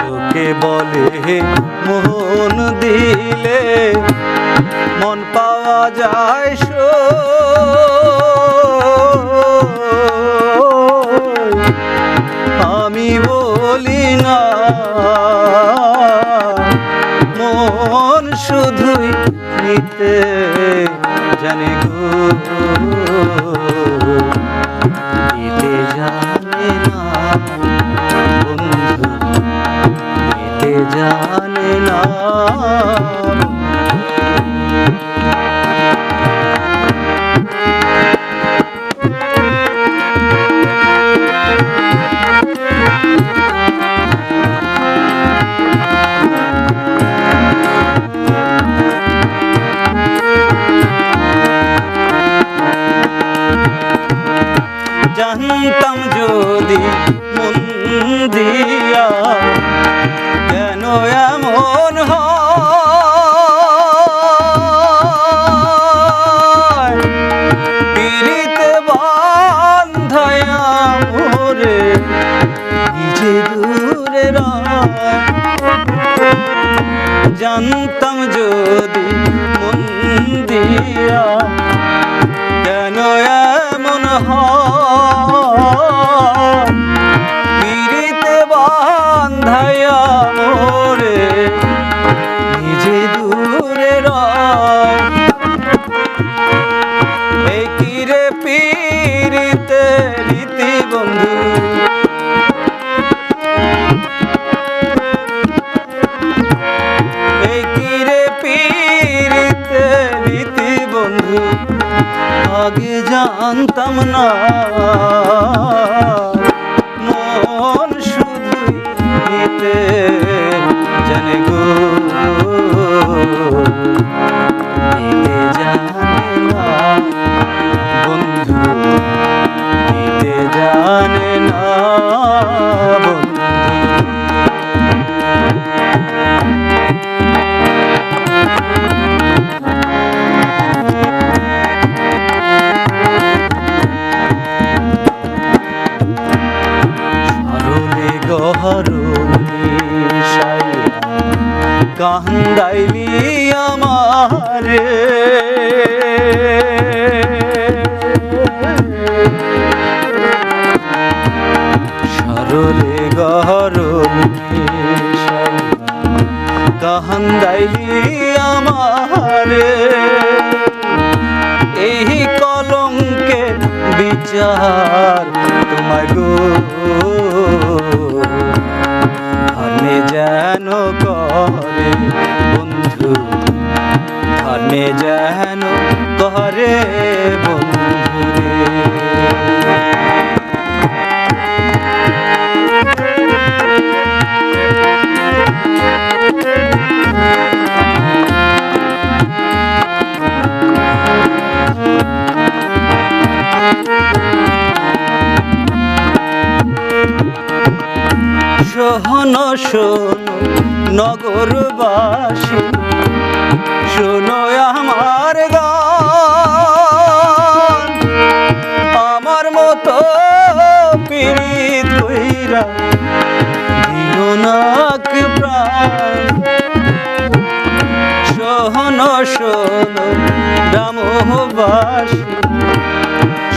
লোকে বলে মন দিলে মন পাওয়া যায়। আমি বলি না মন শুধুই নিতে জানে গো জানে না জানে না। জানতাম যদি মন দিয়া এমন পিড়িতে বান্ধায়া মোরে নিজে দূরে জানতাম যদি মন দিয়া কেন এমন হয়। পিড়িতে পিড়িতে রীতি বন্ধু। এই কিরে পিড়িতে রীতি বন্ধু আগে জানতাম না। কান্দাইলি আমারে সরলে গহরলি কান্দাইলি আমারে এই কলঙ্কে বিচার তোমার গো শোন শোন, নগরবাসী, শোনো আমার গান। আমার মতো পীড়িত কইরা দিও নাক প্রাণ।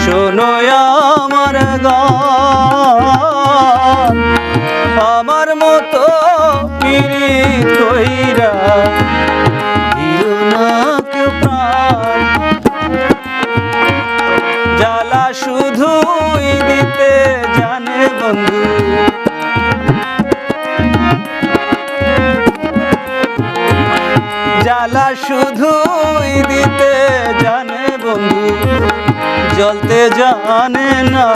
শোনো আমার গান। আমার মতো প্রাণ। জ্বালা শুধুই দিতে জানে বন্ধু। জ্বালা শুধুই দিতে জানে বন্ধু, জ্বলতে জানে না।